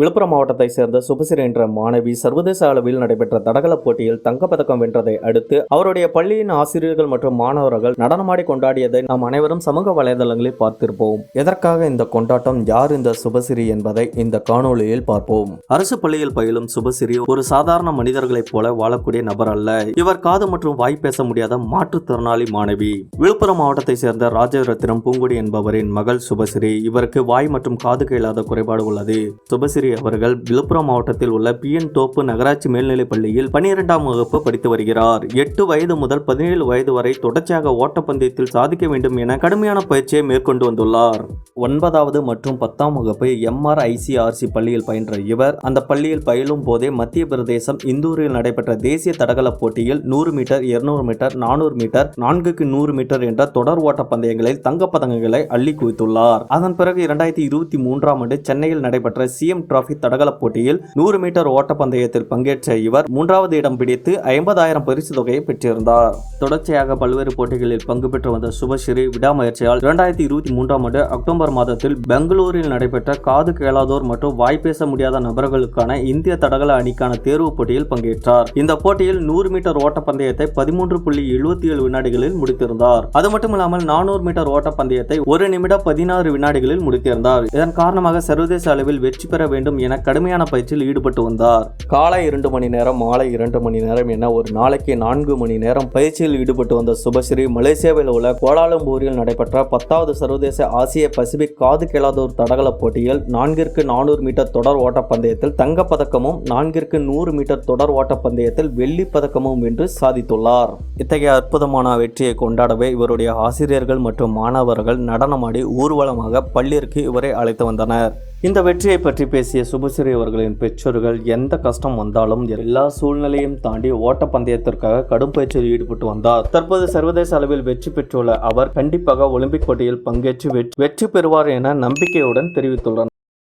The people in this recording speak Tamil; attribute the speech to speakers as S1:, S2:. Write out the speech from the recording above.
S1: விழுப்புரம் மாவட்டத்தை சேர்ந்த சுபசிரி என்ற மாணவி சர்வதேச அளவில் நடைபெற்ற தடகள போட்டியில் தங்கப்பதக்கம் வென்றதை அடுத்து அவருடைய பள்ளியின் ஆசிரியர்கள் மற்றும் மாணவர்கள் நடனமாடி கொண்டாடியதை நாம் அனைவரும் சமூக வலைதளங்களில் பார்த்திருப்போம். எதற்காக இந்த கொண்டாட்டம்? யார் இந்த சுபசிரி என்பதை இந்த காணொளியில் பார்ப்போம். அரசு பள்ளியில் பயிலும் சுபசிரி ஒரு சாதாரண மனிதர்களைப் போல வாழக்கூடிய நபர் அல்ல. இவர் காது மற்றும் வாய் பேச முடியாத மாற்றுத்திறனாளி மாணவி. விழுப்புரம் மாவட்டத்தை சேர்ந்த ராஜரத்னம் பூங்குடி என்பவரின் மகள் சுபசிரி இவருக்கு வாய் மற்றும் காது கேளாத குறைபாடு உள்ளது. சுபசிரி அவர்கள் விழுப்புரம் மாவட்டத்தில் உள்ள பிஎன் தோப்பு நகராட்சி மேல்நிலைப் பள்ளியில் பனிரெண்டாம் வகுப்பு படித்து வருகிறார். எட்டு வயது முதல் பதினேழு வயது வரை தொடர்ச்சியாக ஓட்டப்பந்தயத்தில் சாதிக்க வேண்டும் என கடுமையான பயிற்சியை மேற்கொண்டு வந்துள்ளார். ஒன்பதாவது மற்றும் பத்தாம் வகுப்பு எம்ஆர்ஐசிஆர்சி பள்ளியில் பயின்ற இவர் அந்த பள்ளியில் பயிலும் போதே மத்திய பிரதேசம் இந்தூரில் நடைபெற்ற தேசிய தடகள போட்டியில் நூறு மீட்டர் இருநூறு மீட்டர் நானூறு மீட்டர் நான்குக்கு நூறு மீட்டர் என்ற தொடர் ஓட்ட பந்தயங்களில் தங்கப்பதக்கங்களை அள்ளி குவித்துள்ளார். அதன் பிறகு இரண்டாயிரத்தி இருபத்தி மூன்றாம் ஆண்டு சென்னையில் நடைபெற்ற சிஎம் டிராஃபி தடகள போட்டியில் நூறு மீட்டர் ஓட்டப்பந்தயத்தில் பங்கேற்ற இவர் மூன்றாவது இடம் பிடித்து ஐம்பதாயிரம் பரிசு தொகையை பெற்றிருந்தார். தொடர்ச்சியாக பல்வேறு போட்டிகளில் பங்கு பெற்று வந்த சுபஸ்ரீ விடாமுயற்சியால் இரண்டாயிரத்தி இருபத்தி மூன்றாம் ஆண்டு அக்டோபர் மாதத்தில் பெங்களூரில் நடைபெற்ற காது கேளாதோர் மற்றும் வாய் பேச முடியாத நபர்களுக்கான இந்திய தடகள அணிக்கான தேர்வு போட்டியில் பங்கேற்றார். இந்த போட்டியில் நூறு மீட்டர் ஓட்டப்பந்தயத்தை பதிமூன்று புள்ளி எழுபத்தி ஏழு வினாடிகளில் முடித்திருந்தார். அது மட்டுமில்லாமல் நானூறு மீட்டர் ஓட்டப்பந்தயத்தை ஒரு நிமிடம் பதினாறு வினாடிகளில் முடித்திருந்தார். இதன் காரணமாக சர்வதேச அளவில் வெற்றி பெற வேண்டும் என கடுமையான பயிற்சியில் ஈடுபட்டு வந்தார். காலை இரண்டு மணி நேரம் மாலை இரண்டு மணி நேரம் என ஒரு நாளைக்கு நான்கு மணி நேரம் பயிற்சியில் ஈடுபட்டு வந்த சுபஸ்ரீ மலேசியாவில் உள்ள கோலாலம்பூரில் நடைபெற்ற பத்தாவது சர்வதேச ஆசிய பசிபிக் காது கேளாதோர் தடகள போட்டியில் நான்கிற்கு நானூறு மீட்டர் தொடர் ஓட்டப் பந்தயத்தில் தங்கப்பதக்கமும் நான்கிற்கு நூறு மீட்டர் தொடர் ஓட்டப் பந்தயத்தில் வெள்ளிப் பதக்கமும் வென்று சாதித்துள்ளார். இத்தகைய அற்புதமான வெற்றியை கொண்டாடவே இவருடைய ஆசிரியர்கள் மற்றும் மாணவர்கள் நடனமாடி ஊர்வலமாக பள்ளிற்கு இவரை அழைத்து வந்தனர். இந்த வெற்றியை பற்றி பேசிய சுபஸ்ரீ அவர்களின் பெற்றோர்கள் எந்த கஷ்டம் வந்தாலும் எல்லா சூழ்நிலையும் தாண்டி ஓட்டப்பந்தயத்திற்காக கடும் பயிற்சியில் ஈடுபட்டு வந்தார். தற்போது சர்வதேச அளவில் வெற்றி பெற்றுள்ள அவர் கண்டிப்பாக ஒலிம்பிக் போட்டியில் பங்கேற்று வெற்றி- பெறுவார் என நம்பிக்கையுடன் தெரிவித்துள்ளனர்